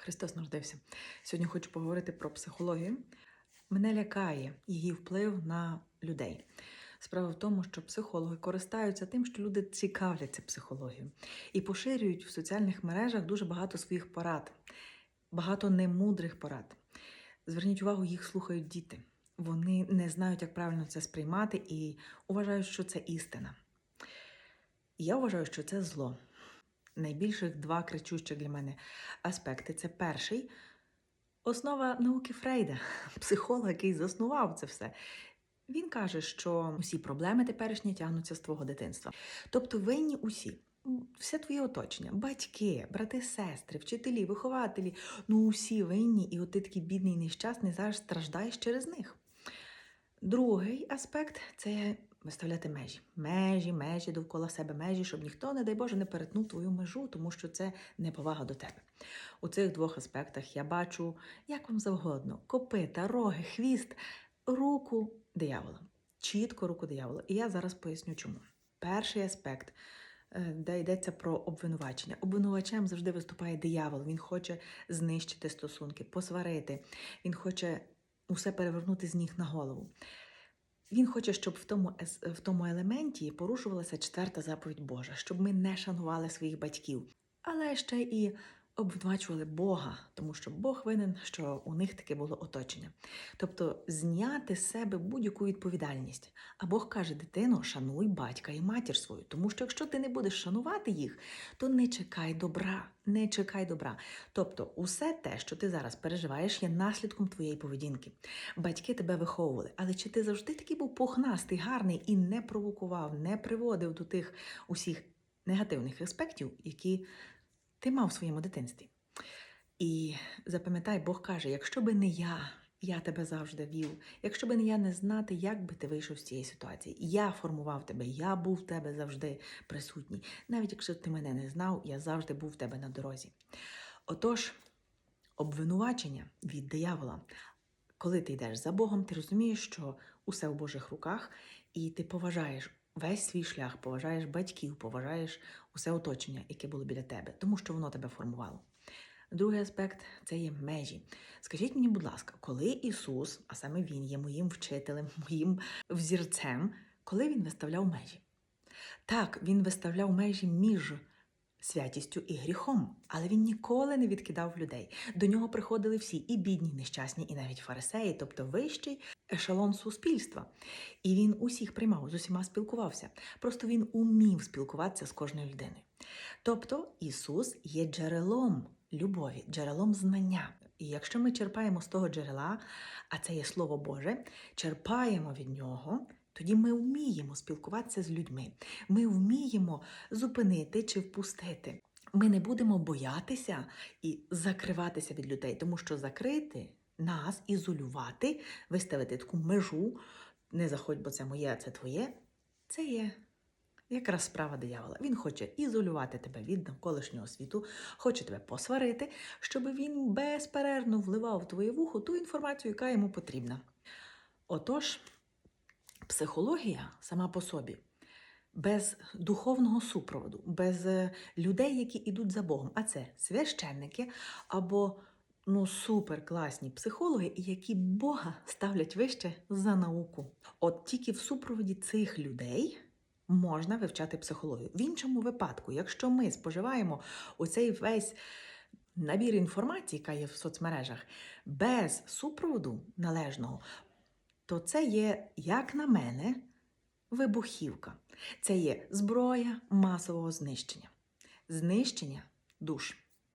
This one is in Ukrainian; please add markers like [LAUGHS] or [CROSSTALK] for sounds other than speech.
Христос народився. Сьогодні хочу поговорити про психологію. Мене лякає її вплив на людей. Справа в тому, що психологи користаються тим, що люди цікавляться психологією і поширюють в соціальних мережах дуже багато своїх порад, багато немудрих порад. Зверніть увагу, їх слухають діти. Вони не знають, як правильно це сприймати, і вважають, що це істина. Я вважаю, що це зло. Найбільших два кричущих для мене аспекти. Це перший основа науки Фрейда, [LAUGHS] психолог, який заснував це все. Він каже, що усі проблеми теперішні тягнуться з твого дитинства. Тобто винні усі. Все твоє оточення, батьки, брати, сестри, вчителі, вихователі ну усі винні, і от ти такий бідний нещасний зараз страждаєш через них. Другий аспект це виставляти межі. Межі, межі довкола себе межі, щоб ніхто, не дай Боже, не перетнув твою межу, тому що це неповага до тебе. У цих двох аспектах я бачу, як вам завгодно, копита, роги, хвіст, руку диявола. Чітко руку диявола. І я зараз поясню, чому. Перший аспект, е, де йдеться про обвинувачення. Обвинувачем завжди виступає диявол. Він хоче знищити стосунки, посварити. Він хоче усе перевернути з ніг на голову. Він хоче, щоб в тому, в тому елементі порушувалася четверта заповідь Божа, щоб ми не шанували своїх батьків, але ще і обвинувачували Бога, тому що Бог винен, що у них таке було оточення. Тобто зняти з себе будь-яку відповідальність. А Бог каже: дитино, шануй батька і матір свою, тому що якщо ти не будеш шанувати їх, то не чекай добра, не чекай добра. Тобто, усе те, що ти зараз переживаєш, є наслідком твоєї поведінки. Батьки тебе виховували, але чи ти завжди такий був пухнастий, гарний і не провокував, не приводив до тих усіх негативних аспектів, які ти мав в своєму дитинстві? І запам'ятай, Бог каже: якщо би не я, я тебе завжди вів, якщо би не я не знати, як би ти вийшов з цієї ситуації. Я формував тебе, я був в тебе завжди присутній. Навіть якщо ти мене не знав, я завжди був в тебе на дорозі. Отож, обвинувачення від диявола. Коли ти йдеш за Богом, ти розумієш, що усе в Божих руках, і ти поважаєш весь свій шлях, поважаєш батьків, поважаєш усе оточення, яке було біля тебе, тому що воно тебе формувало. Другий аспект це є межі. Скажіть мені, будь ласка, коли Ісус, а саме Він є моїм вчителем, [LAUGHS] моїм взірцем, коли Він виставляв межі? Так, Він виставляв межі між святістю і гріхом, але він ніколи не відкидав людей. До нього приходили всі, і бідні, і нещасні, і навіть фарисеї, тобто вищий ешелон суспільства. І він усіх приймав, з усіма спілкувався. Просто він умів спілкуватися з кожною людиною. Тобто Ісус є джерелом любові, джерелом знання. І якщо ми черпаємо з того джерела, а це є Слово Боже, черпаємо від нього. Тоді ми вміємо спілкуватися з людьми. Ми вміємо зупинити чи впустити. Ми не будемо боятися і закриватися від людей, тому що закрити нас, ізолювати, виставити таку межу, не заходь, бо це моє, а це твоє. Це є якраз справа диявола. Він хоче ізолювати тебе від навколишнього світу, хоче тебе посварити, щоб він безперервно вливав в твоє вухо ту інформацію, яка йому потрібна. Отож, психологія сама по собі. Без духовного супроводу, без е, людей, які йдуть за Богом, а це священники або ну суперкласні психологи, які Бога ставлять вище за науку. От тільки в супроводі цих людей можна вивчати психологію. В іншому випадку, якщо ми споживаємо оцей весь набір інформації, яка є в соцмережах, без супроводу належного, то це є, як на мене, вибухівка. Це є зброя масового знищення, знищення душ.